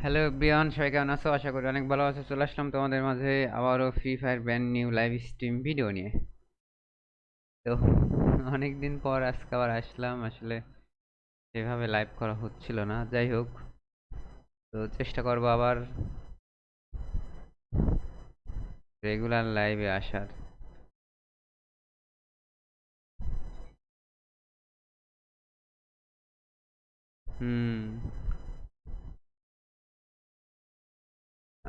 Hello Brian সবাই কেমন আছো? আশা করি অনেক ভালো আছো। চলে আসলাম তোমাদের মাঝে আবারও free fire brand new live stream video নিয়ে। তো, অনেকদিন পর আজকে আবার আসলাম। আসলে সেভাবে লাইভ করা হচ্ছিল না। যাই হোক, তো চেষ্টা করব আবার রেগুলার লাইভে আসার। হুম।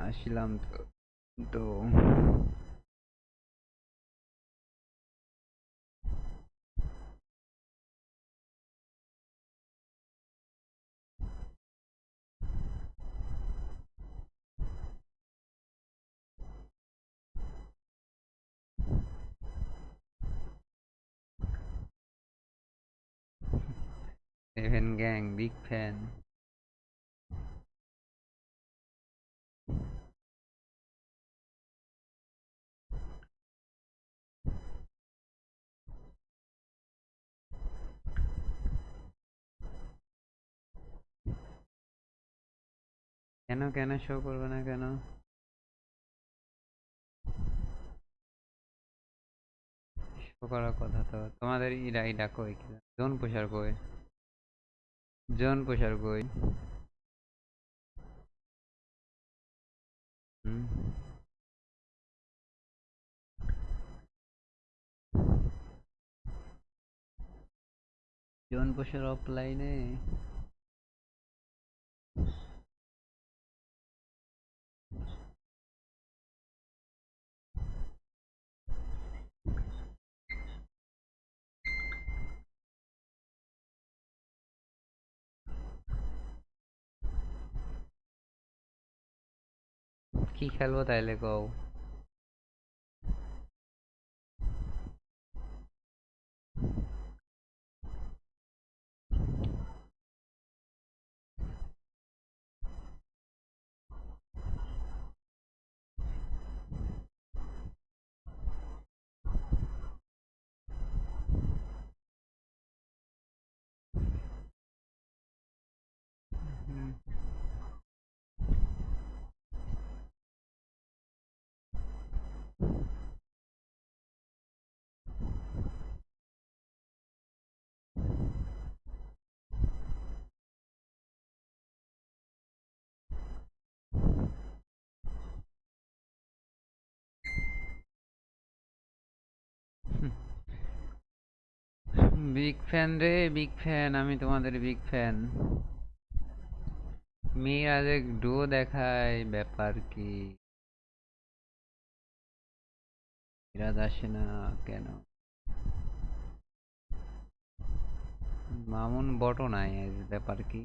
আসলাম তো। তো সেভেন গ্যাং বিগ কেন কেন শো করবে না কেন? শো করার কথা তো, তোমাদের ইরা ইরা কই জোন পোষার কই জোন পোষার কই জোন পোষার অফলাইনে কি খেলব তাইলে কও? বিগ ফ্যান রে বিগ ফ্যান আমি তোমাদের বিগ ফ্যান মিরাজ এক ডো দেখায়, ব্যাপার কি? মিরাজ আসে না কেন? মামুন বটো নাই, ব্যাপার কি?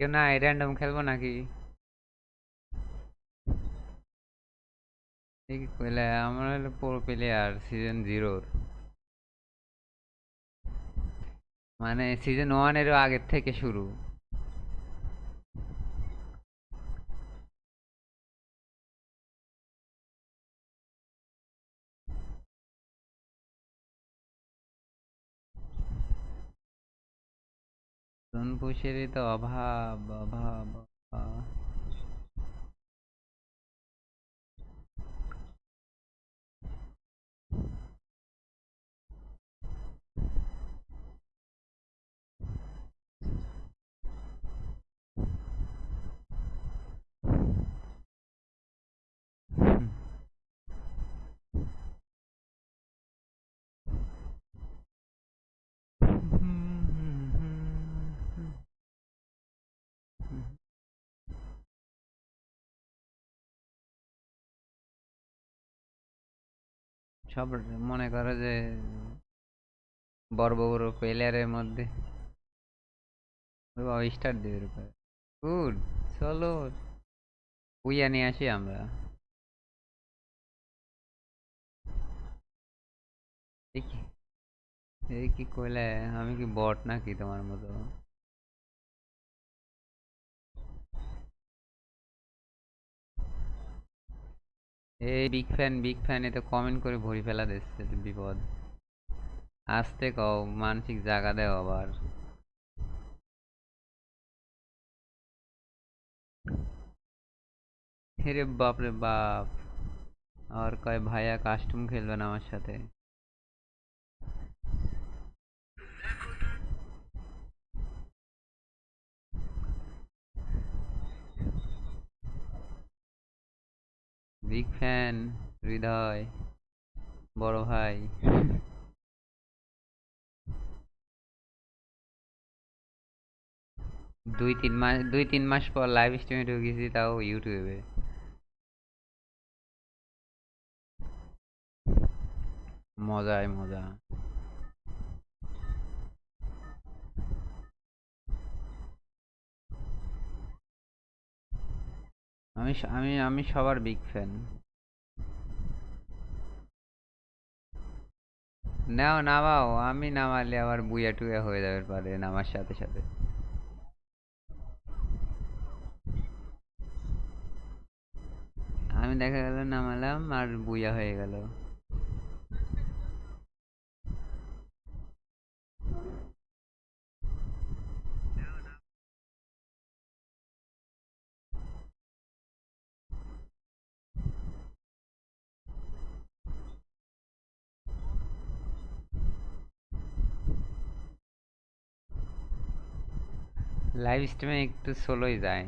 কেউ না এই র্যান্ডম খেলব নাকি? আমরা হলো প্রো প্লেয়ার সিজন জিরোর মানে সিজন ওয়ানেরও আগের থেকে শুরু। জনপুষেরই তো অভাব অভাব। সব মনে করো যে বড় বড় প্লেয়ারের মধ্যে। স্টার্ট দেবে গুড চলো। উইয়া নিয়ে আসি আমরা। এই কি? কইলে? আমি কি বট নাকি তোমার মতো? এই বিগ ফ্যান বিগ ফ্যান এ তো কমেন্ট করে ভরি ফেলা দিচ্ছে বিপদ। আসতে কও, মানসিক জায়গা দেও আবার। হেরে বাপ রে বাপ, আর কয় ভাইয়া কাস্টম খেলবেন আমার সাথে। বিগ ফ্যান হৃদয়, বড় ভাই। দুই তিন মাস দুই তিন মাস পর লাইভ স্ট্রিমে ঢুকেছি তাও ইউটিউবে মজায় মজা। আমি আমি আমি সবার বিগ ফ্যান নাও, নামাও, আমি নামালে আবার বুয়া টুয়া হয়ে যাবে পারে, নামার সাথে সাথে। আমি দেখা গেল, নামালাম আর বুয়া হয়ে গেল। লাইভ স্ট্রিমে একটু স্লোই যায়।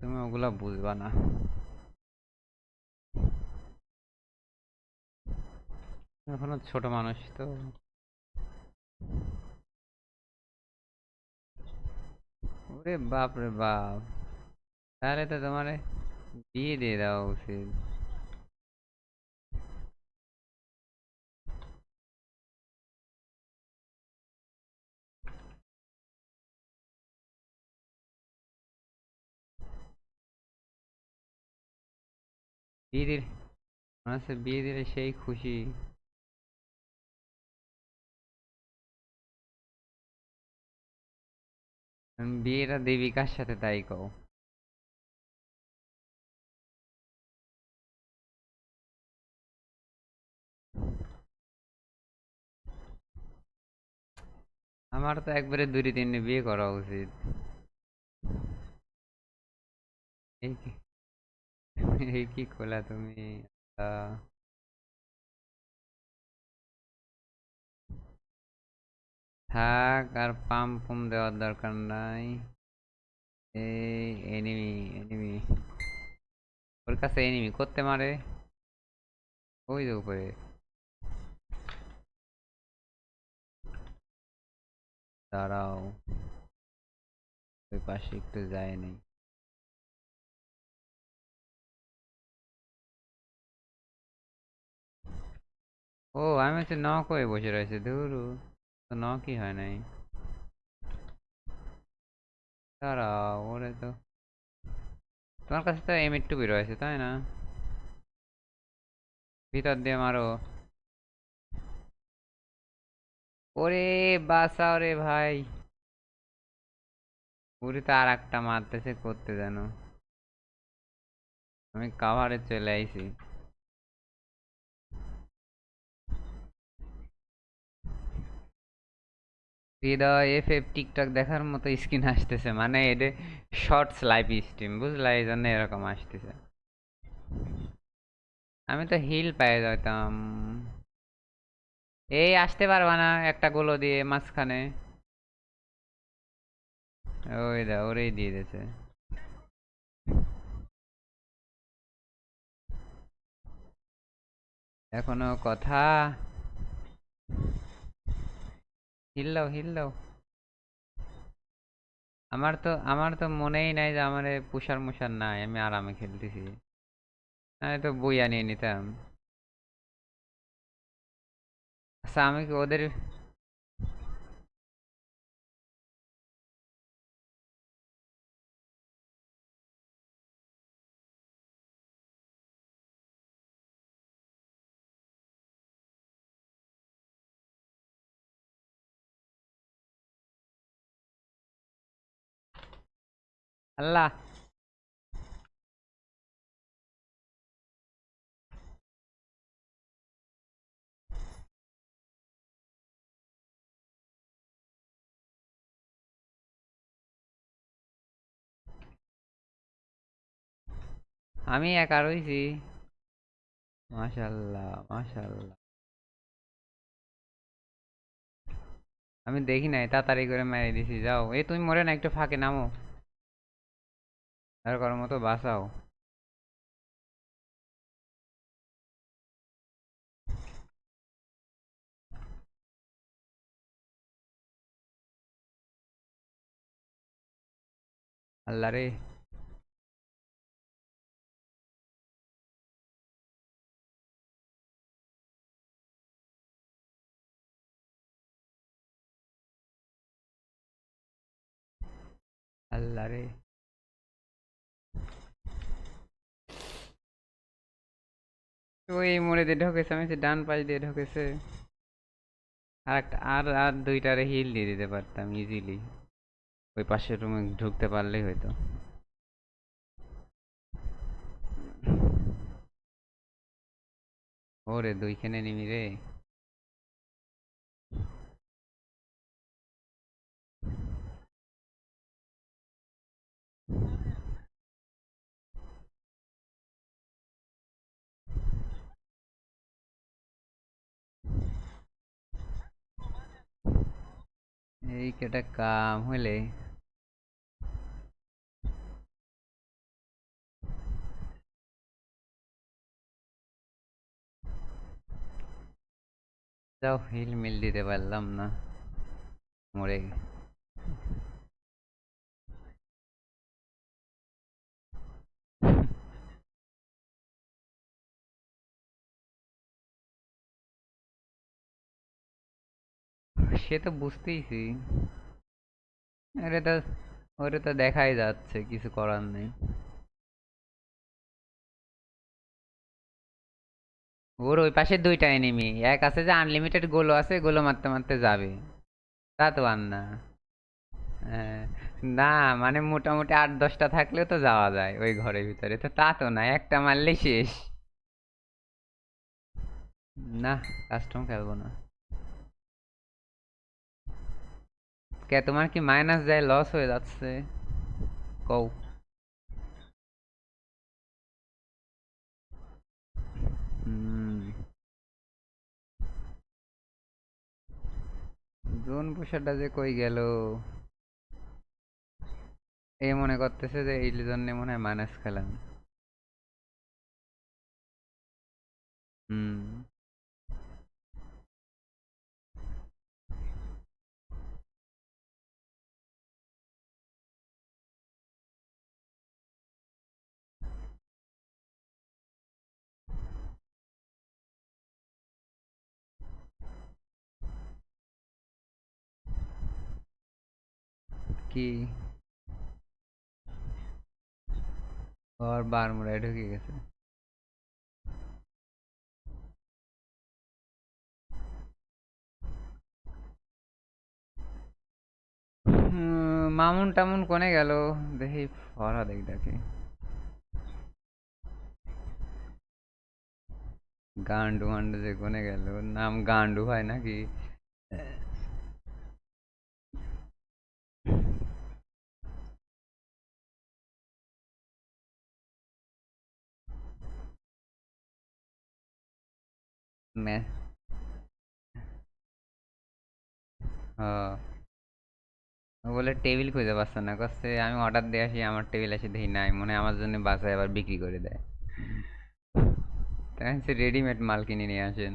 তুমি ওগুলা বুঝবা না। এখনও ছোট মানুষ তো। ওরে বাপ রে বাপ। তাহলে তো তোমার বিয়ে দিয়ে দেওয়া উচিত। বিয়ে দিলে বিয়ে দিলে সেই খুশি। বিয়েটা দেবী কার সাথে তাই কও? আমার তো একবারে দুটি তিনটে বিয়ে করা উচিত। এই এই কি করলা তুমি আহ, থাক আর পাম পুম দেওয়ার দরকার নাই। এনিমি এনিমি ওর কাছে এনিমি করতে মারে। ওই যে উপরে। দাঁড়াও। ওই পাশে একটু যায় নেই। ও, আমি হচ্ছে নক হয়ে বসে রয়েছে, ধুরু। তো নকই হয় নাই? দাঁড়াও, ওরে তো। তোমার কাছে তো এম টু রয়েছে, তাই না? ভিতর দিয়ে মারো। ওরে বাঁচাও রে ভাই। উড়ি তো আর একটা মারতেছে, করতে জানো। আমি কাভারে চলে আইছি। হৃদয় এফ এফ টিকটক দেখার মতো স্ক্রিন আসতেছে মানে এটা শর্টস লাইভ স্ট্রিম, বুঝলা? এই জন্য এরকম আসতেছে। আমি তো হিল পেয়ে যেতাম এই আসতে পারবা না একটা গোলো দিয়ে মাঝখানে। ওই দা, ওরেই দিয়ে দিয়েছে এখনও কথা? হিল দাও হিল দাও আমার তো আমার তো মনেই নাই যে আমার পুষার মুষার নাই, আমি আরামে খেলতেছি। আমি তো বই আনিয়ে নিতাম। আচ্ছা আমি কি ওদের আল্লাহ। আমি একা রইছি। মাশাল্লাহ মাশাল্লাহ আমি দেখি নাই, তাড়াতাড়ি করে মেরে দিছি, যাও। এ তুমি মরে না, একটু ফাঁকে নামো। আর করার মতো বাঁচাও। আল্লাহ রে। আল্লাহ রে। ওই মোড়ে দিয়ে ঢোকেছে, আমি ডান পাশ দিয়ে ঢোকেছে। আর একটা আর আর দুইটারে হিল দিয়ে দিতে পারতাম ইজিলি ওই পাশের রুমে ঢুকতে পারলেই হয়তো ওরে, দুইখানে নিমি রে। এই কেটা কাম হইলে? যাও হিল মিল দিতে পারলাম না। মরে সে তো বুঝতেইছি। আরে তো, ওরে তো দেখাই যাচ্ছে, কিছু করার নেই। ওর ওই পাশে দুইটা এনিমি এক আছে যে আনলিমিটেড গোলো আছে গোলো মারতে মারতে যাবে। তা তো আর না। না মানে মোটামুটি আট, দশটা থাকলেও তো যাওয়া যায় ওই ঘরের ভিতরে। তো তা তো না, একটা মারলেই শেষ। না কাস্টম খেলব না। কে তোমার কি মাইনাস যায় লস হয়ে যাচ্ছে? কও। জোন পোষাটা যে কই গেল? এ মনে করতেছে যে, এই জন্য মনে হয় মাইনাস খেলাম। হুম কি? আর বারমুড়ায় ঢুকে গেছে। মামুন টামুন কোনে গেল? দেখি ফরা দেখ ডাকে। গান্ডু মান্ডু যে কোনে গেল? নাম গান্ডু হয় নাকি? বলে টেবিল খুঁজে পাচ্ছে না কচ্ছে আমি অর্ডার দিয়ে আসি আমার টেবিল এসে দেখি নাই মনে আমার জন্য বাসায় আবার বিক্রি করে দেয় তাই রেডিমেড মাল কিনে নিয়ে আসেন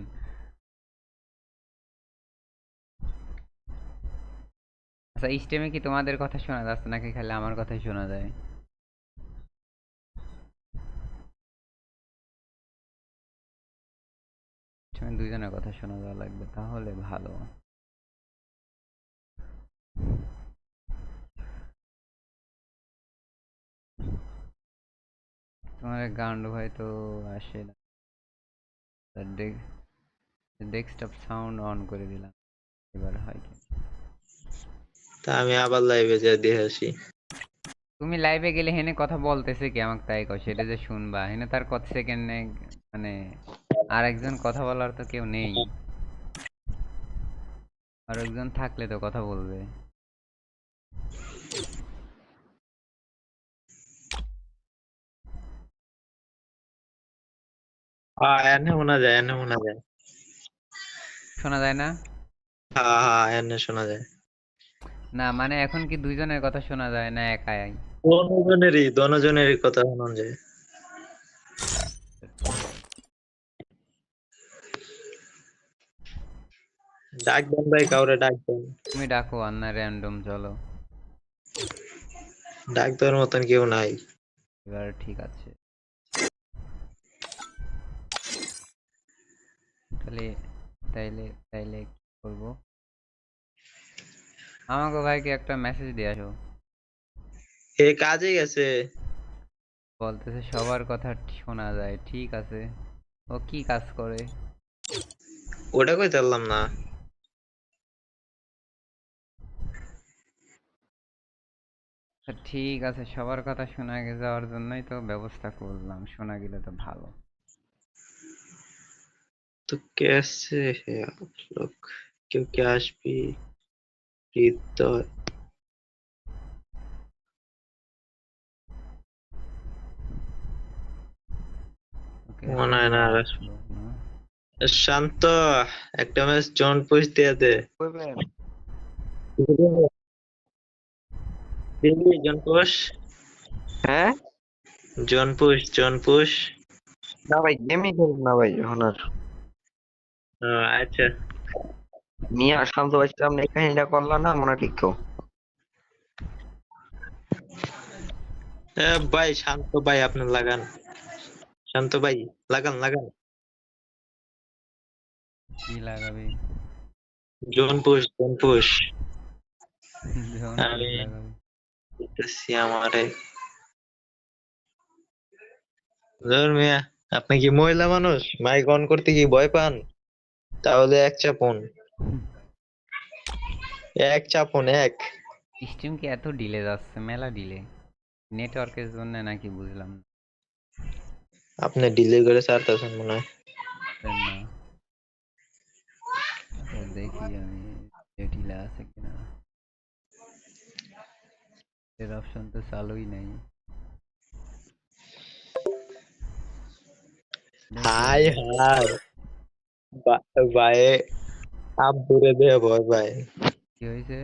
আচ্ছা স্টেমে কি তোমাদের কথা শোনা যাচ্ছে নাকি খালি আমার কথাই শোনা যায় স্টেমে দুইজনের কথা শোনা যাওয়া লাগবে, তাহলে ভালো। তোমার গান্ডু ভাই তো আসে না। ডেস্কটপ সাউন্ড অন করে দিলাম, এবার হয় কি? তা আমি আবার লাইভে যা দিয়ে আসি। তুমি লাইভে গেলে হেনে কথা বলতেছে কি আমাকে তাই কও সেটা যে শুনবা। হেনে তার কত সেকেন্ডে মানে আর একজন কথা বলার তো কেউ নেই। আর একজন থাকলে তো কথা বলবে। হ্যাঁ এনে শোনা যায় এনে শোনা যায়। শোনা যায় না? হ্যাঁ হ্যাঁ এনে শোনা যায়। না মানে এখন কি দুইজনের কথা শোনা যায় না একাই? দনজনেরই দনজনেরই কথা শোনা যায়। ডাক দেন ভাই কাউরে ডাক দেন। তুমি ডাকো না র্যান্ডম চলো। ডাক দেওয়ার মতন কেউ নাই। এবার ঠিক আছে। তাহলে তাইলে তাইলে কি করব? আমাকে ভাইকে একটা মেসেজ দিয়ে আসো। এ কাজে গেছে। বলতেছে সবার কথা শোনা যায় ঠিক আছে। ও কি কাজ করে? ওটা কই জানলাম না। আচ্ছা, ঠিক আছে সবার কথা শোনা গে যাওয়ার জন্যই তো ব্যবস্থা করলাম শোনা গেলে তো ভালো। তো কে আসছে? লোক কেউ কে আসবি? হৃদয় মনে হয় না শান্ত একটা ম্যাচ জন পুশ দিয়ে দে জন পুশ হ্যাঁ জন পুশ জন পুশ না ভাই গেমই খেলব না ভাই এখন আর আচ্ছা মিয়া শান্ত ভাই সামনে এই কাহিনীটা করলাম না মনে ঠিক কেউ। ভাই শান্ত ভাই আপনি লাগান। শান্ত ভাই লাগান লাগান। কি লাগাবি? জন পুশ জন পুশ যখন আমি- কি দেখতেছি আমারে। ধর মিয়া আপনি কি মহিলা মানুষ? মাইক অন করতে কি ভয় পান? তাহলে এক চাপুন। এক চাপুন এক। স্ট্রিম কি এত ডিলে যাচ্ছে? মেলা ডিলে নেটওয়ার্কের জন্য নাকি বুঝলাম না। আপনি ডিলে করে ছাড়তেছেন মনে হয়। বুঝলেন না? তো দেখি আমি ডিলে আছে কিনা। এর অপশন তো চালুই নাই। Hi hi. ভাই সাপ দূরে দে ভয় ভাই কি হয়েছে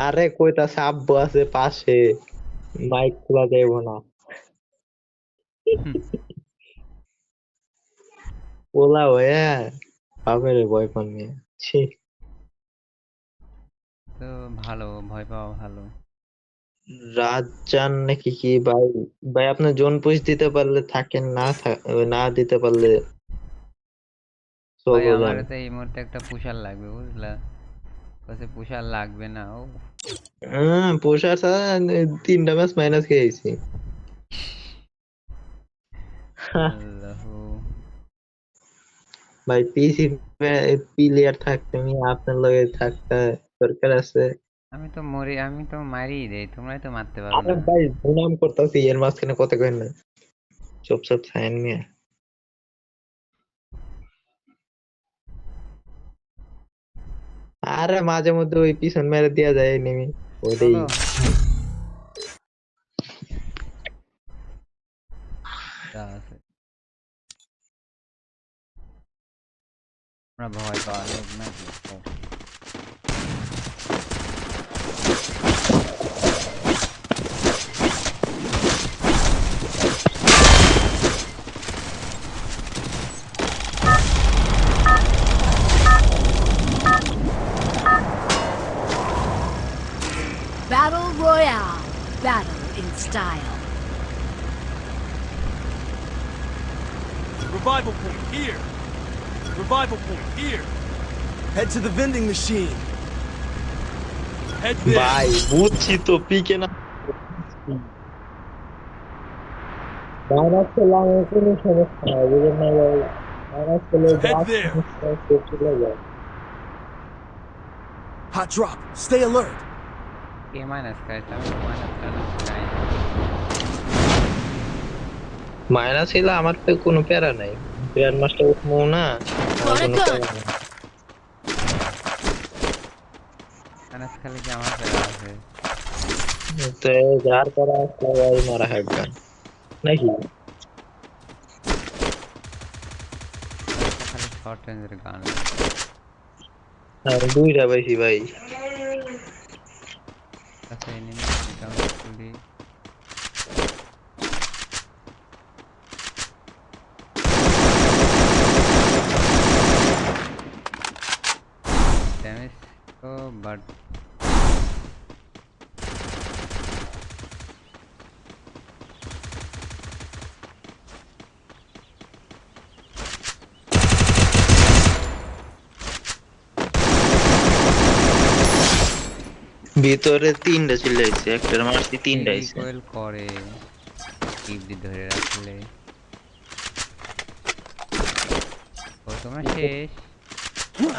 আরে কইতা সাপ আছে পাশে। মাইক খোলা যাইব না। ওলা হয়ে বাপের ভয় পান মিয়া ছি। তো ভালো ভয় পাওয়া ভালো। রাজান নাকি কি? ভাই ভাই আপনি জোন পুশ দিতে পারলে থাকেন না না দিতে পারলে ভাই আমার তো এই মুহূর্তে একটা পুষার লাগবে বুঝলা? কাছে পুষার লাগবে না ও। হ্যাঁ পোষার ছাড়া তিনটা ম্যাচ মাইনাস খেয়েছি ভাই পিসি প্লেয়ার থাকতে আমি আপনার লগে থাকতে দরকার আছে। আমি তো মরি আমি তো মারিই দেই তোমরাই তো মারতে পারো না। ভাই দুনাম করতেছি এর মাঝখানে কথা কই না। চুপ চুপ সাইন নিয়ে। আরে মাঝে মধ্যে ওই পিছন মেরে দেয়া যায় নেমি ওটাই চলো যা আছে আমরা ভয় পাওয়া লোক নাকি Head to the vending machine. Head there. ভাই বুঝছি তো পিকে না মাইনাস করলাম কোনো সমস্যা নাই বুঝলেন না ভাই মাইনাস করলে যা Head there. সমস্যা আছে চলে যায় Hot drop. Stay alert. কে মাইনাস খাইছে আমি তো মাইনাস খাই মাইনাস হইলে আমার তো কোনো প্যারা নাই গ্র্যান্ড মাস্টার উঠবো না আমার কোনো Got a প্যারা নাই। মাইনাস খালি কি আমার প্যারা আছে তো এই যার করা সবাই মারা হাঁটবেন নাকি শর্ট রেঞ্জের গান আর দুইটা পাইছি ভাই কাছে এনিমি ডাউন ভিতরে তিনটা চিল্লাইছে একটার মারছি তিনটা আইছে। রিকোয়েল করে টিপ দিয়ে ধরে রাখলে। ও তোমরা শেষ?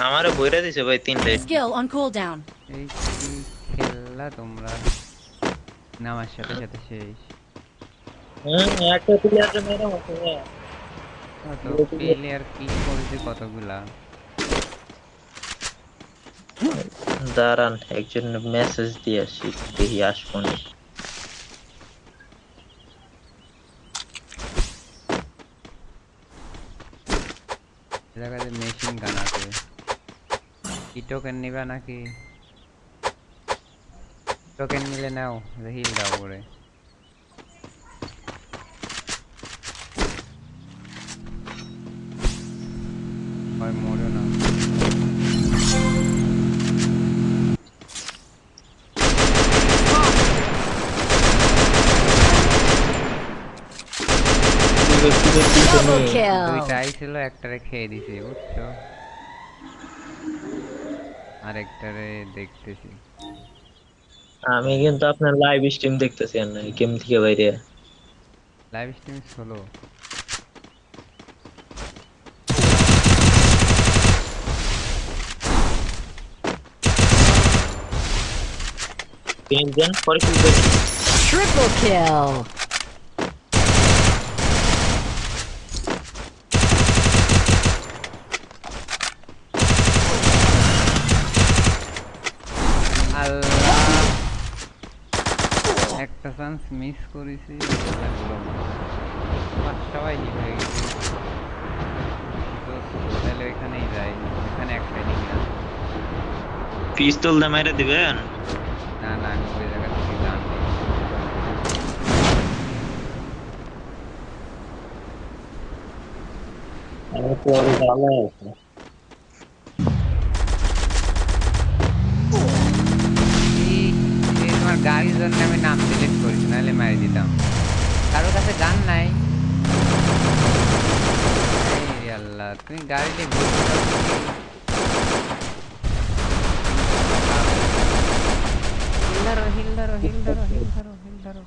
আমারে বইরা দিছে ভাই তিনটাই Skill on cooldown. এই কি খেললা তোমরা? নামার সাথে সাথে শেষ। হুম একটা প্লেয়ারে মেরে মতো কত প্লেয়ার কি করেছে কতগুলা? দাঁড়ান একজন মেসেজ দিয়ে আসি দেখি আসব নি জায়গাতে মেশিন গান আছে কি টোকেন নিবা নাকি টোকেন নিলে নাও হিল দাও করে একটারে খেয়ে দিছে বুঝছ আরেকটারে দেখতেছি আমি কিন্তু আপনার লাইভ স্ট্রিম দেখতেছি আর না গেম থেকে বাইরে লাইভ স্ট্রিম হলো গেম দেন পরে কি করবেন? Triple kill. আল্লাহ একটা চান্স মিস করেছি না। সবাই হিট হয়ে গেছে। তাহলে ওইখানেই যাই এখানে একটা পিস্তল দিয়ে মেরে দিবেন না না আমি ওই জায়গা থেকে আমার তো আরও ভালো আছে। গাড়ির জন্য আমি নাম সিলেক্ট করিস নাহলে মারি দিতাম। কারোর কাছে গান নাই। আল্লাহ তুমি গাড়িতে ঘুরতে চাও কি? হিল ধরো হিল ধরো হিল ধরো হিল ধরো হিল ধরো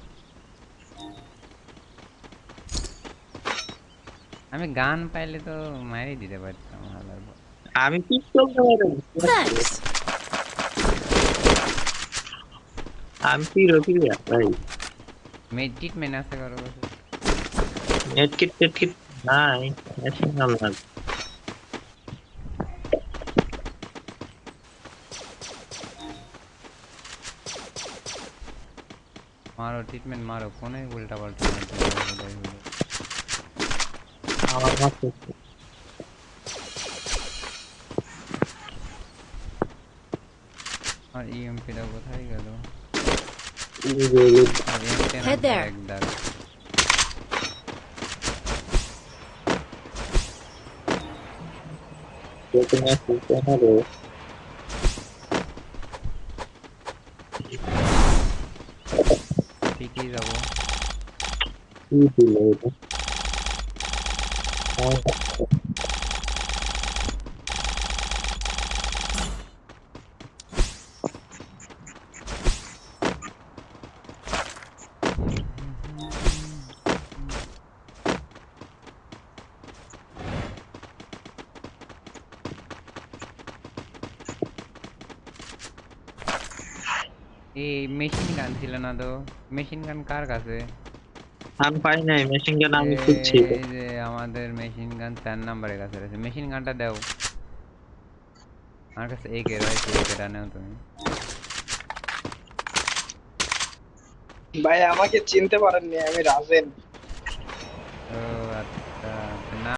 আমি গান পাইলে তো মারি দিতে পারতাম বল। আমি পিস্তল দিয়ে মেরে দিছি। Thanks. আমি পিরো পিরিয়া ভাই মেডিট মেন আছে কারও কাছে নেট কিট টেট কিট নাই মেশিন গান লাগবে মারো ট্রিটমেন্ট মারো কোনে উল্টা পাল্টা মারতে হবে, ওটাই হলো। আমার মাথা আর ইএমপিটা কোথায় গেল এই আর এমপি Head there. একদম যে মেসেজ কেন রে ঠিকই যাব কি দিল এটা না তো মেশিন গান কার কাছে? আমি পাই নাই মেশিন গান আমি এই খুঁজছি। যে আমাদের মেশিন গান চার নাম্বারের কাছে রয়েছে। মেশিন গানটা দাও। আমার কাছে একে রয়েছে একেটা নেও তুমি। ভাই আমাকে চিনতে পারেননি আমি রাজেন।